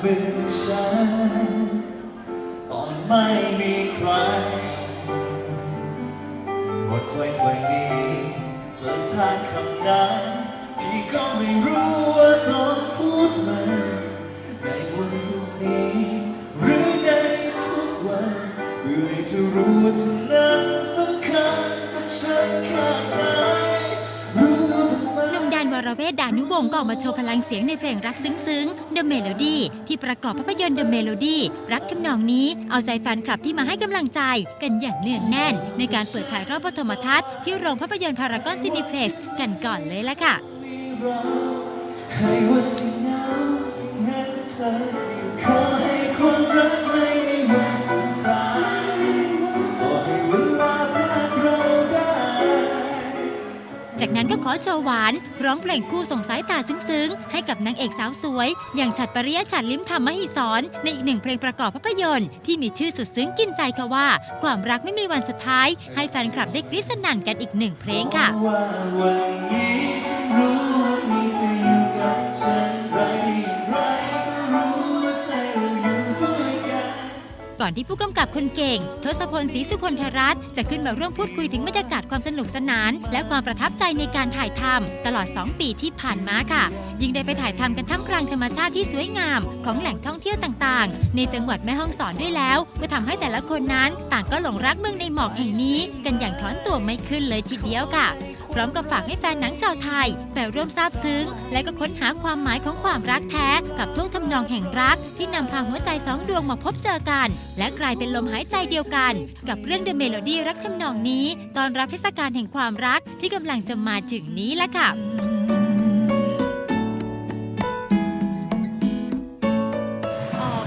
เหมือฉันตอนไม่มีใครบทเพลงเพลงนี้เจะทานคำนั้นที่ก็ไม่รู้ว่าต้องพูดมันในวันพรุ่งนี้ หรือในทุกวันเพื่อให้เธอรู้ว่าเธอนั้นสำคัญกับฉันแค่ รเวทดานุวงศ์ก็ออกมาโชว์พลังเสียงในเพลงรักซึ้งๆ The Melody ที่ประกอบภาพยนตร์ The Melody รักทำนองนี้เอาใจแฟนคลับที่มาให้กำลังใจกันอย่างเนื่องแน่น ในการเปิดฉายรอบปฐมทัศน์ที่โรงภาพยนตร์พารากอนซินิเพลสกันก่อนเลยละค่ะ จากนั้นก็ขอโชว์หวาน ร้องเพลงคู่ส่งสายตาซึ้งๆ ให้กับนางเอกสาวสวย อย่างฉัดปริยฉัดลิ้มธรรมหิศรในอีกหนึ่งเพลงประกอบภาพยนตร์ที่มีชื่อสุดซึ้งกินใจค่ะว่า ความรักไม่มีวันสุดท้าย ให้แฟนคลับได้กรี๊ดสนั่นกันอีกหนึ่งเพลงค่ะ ว่าวันนี้ฉันรู้ว่ามีเธออยู่กับฉัน ก่อนที่ผู้กำกับคนเก่ง ทศพลศรีสุคนธรัตน์จะขึ้นมาร่วมพูดคุยถึงบรรยากาศความสนุกสนาน และความประทับใจในการถ่ายทำตลอด 2 ปีที่ผ่านมาค่ะ ยิ่งได้ไปถ่ายทำกันท่ามกลางธรรมชาติที่สวยงาม ของแหล่งท่องเที่ยวต่างๆ ในจังหวัดแม่ฮ่องสอนด้วยแล้วก็ทำให้แต่ละคนนั้น ต่างก็หลงรักเมืองในหมอกแห่งนี้ กันอย่างถอนตัวไม่ขึ้นเลยทีเดียวค่ะ ร้อมกับฝากให้แฟนหนังชาวไทยไปร่วมซาบซึ้ง และก็ค้นหาความหมายของความรักแท้กับท่วงทำนองแห่งรัก ที่นำพาหัวใจสองดวงมาพบเจอกัน และกลายเป็นลมหายใจเดียวกัน กับเรื่อง The Melody รักทำนองนี้ ตอนรับเทศกาลแห่งความรักที่กำลังจะมาถึงนี้ละค่ะ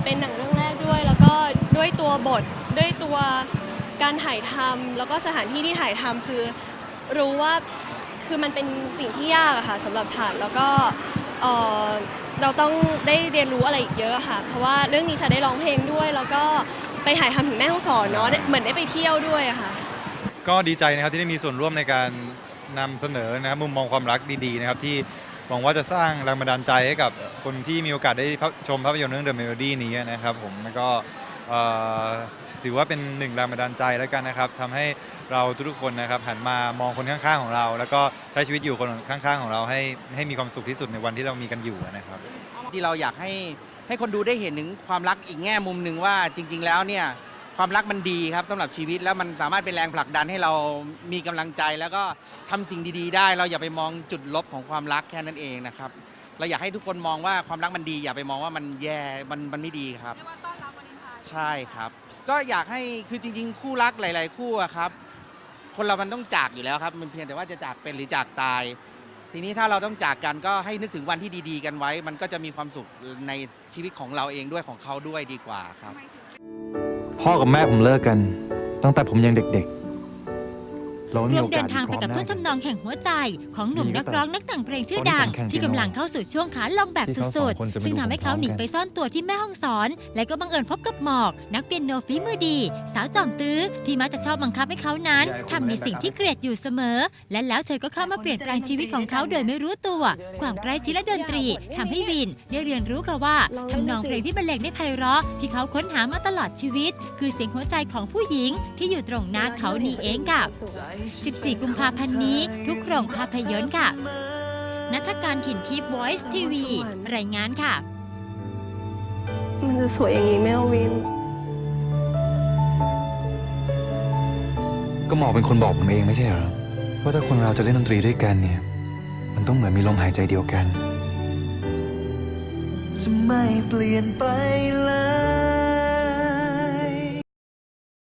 เป็นหนังเรื่องแรกด้วยแล้วก็ด้วยตัวบทด้วยตัวการถ่ายทำแล้วก็สถานที่ที่ถ่ายทำคือ รู้ว่าคือมันเป็นสิ่งที่ยากอะค่ะสำหรับฉันแล้วก็เอ่อเราต้องได้เรียนรู้อะไรอีกเยอะค่ะ เพราะว่าเรื่องนี้ฉันได้ร้องเพลงด้วย แล้วก็ไปถ่ายทำถึงแม่ห้องสอนเนาะเหมือนได้ไปเที่ยวด้วยอะค่ะ ก็ดีใจนะครับที่ได้มีส่วนร่วมในการนำเสนอนะครับมุมมองความรักดีๆนะครับที่หวังว่าจะสร้างแรงบันดาลใจให้กับคนที่มีโอกาสได้ชมภาพยนตร์เรื่อง The Melody นี้นะครับผมแล้วก็เอ่อ ถือว่าเป็นหนึ่งแรงบันดาลใจแล้วกันนะครับทำให้เราทุกๆคนนะครับหันมามองคนข้างๆของเรา แล้วก็ใช้ชีวิตอยู่คนข้างๆของเราให้ให้มีความสุขที่สุดในวันที่เรามีกันอยู่นะครับ ที่เราอยากให้ให้คนดูได้เห็นถึงความรักอีกแง่มุมหนึ่งว่าจริง ๆ แล้วเนี่ยความรักมันดีครับสำหรับชีวิตแล้วมันสามารถเป็นแรงผลักดันให้เรามีกำลังใจ แล้วก็ทำสิ่งดีๆ ได้ เราอย่าไปมองจุดลบของความรักแค่นั้นเองนะครับ เราอยากให้ทุกคนมองว่าความรักมันดี อย่าไปมองว่ามันแย่มันมันไม่ดีครับ ใช่ครับ ก็อยากให้คือจริง ๆ คู่รักหลาย ๆ คู่อะครับ คนเรามันต้องจากอยู่แล้วครับมันเพียงแต่ว่าจะจากเป็นหรือจากตาย ทีนี้ถ้าเราต้องจากกันก็ให้นึกถึงวันที่ดี ๆ กันไว้ มันก็จะมีความสุขในชีวิตของเราเองด้วยของเขาด้วยดีกว่าครับ พ่อกับแม่ผมเลิกกัน ตั้งแต่ผมยังเด็กๆ เราไม่ร่มีวมโอกาสเดินทางไปกับอยู่ท่วงพร้อมหทำนองแห่งหัวใจ ของหนุ่มมีหรืนัอกเปล่าร้องนักแต่งเพลงชื่อตอนนี้ดังผมแข่งที่กำลังเข้าสู่ช่วงขาลงแบบที่สุเขาสดองคนจะๆมาซึ่งทำให้เขาดูพร้อมหนีไปซ่อนตัวที่แม่ห้องสอน และก็บังเอิญพบกับหมอก นักเปียโนฝีมือดี สาวจอมตื้อที่มักจะชอบบังคับให้เขานั้นทำในสิ่งที่เกลียดอยู่เสมอ และแล้วเธอก็เข้ามาเปลี่ยนแปลงชีวิตของเขาโดยไม่รู้ตัว ความใกล้ชิดและดนตรีทำให้วินได้เรียนรู้ค่ะว่าทำนองเพลงที่บรรเลงได้ไพเราะที่เขาค้นหามาตลอดชีวิต คือเสียงหัวใจของผู้หญิงที่อยู่ตรงหน้าเขานี่เองค่ะ14 กุมภาพันธ์นี้ ทุกโรงภาพยนตร์ค่ะ นัทการถิ่นทิพย์ Voice TV รายงานค่ะ มันจะสวยอย่างนี้ไหมเอาวิน ก็หมอเป็นคนบอกผมเองไม่ใช่เหรอ ว่าถ้าคนเราจะเล่นดนตรีด้วยกันเนี่ย มันต้องเหมือนมีลมหายใจเดียวกัน จะไม่เปลี่ยนไปเล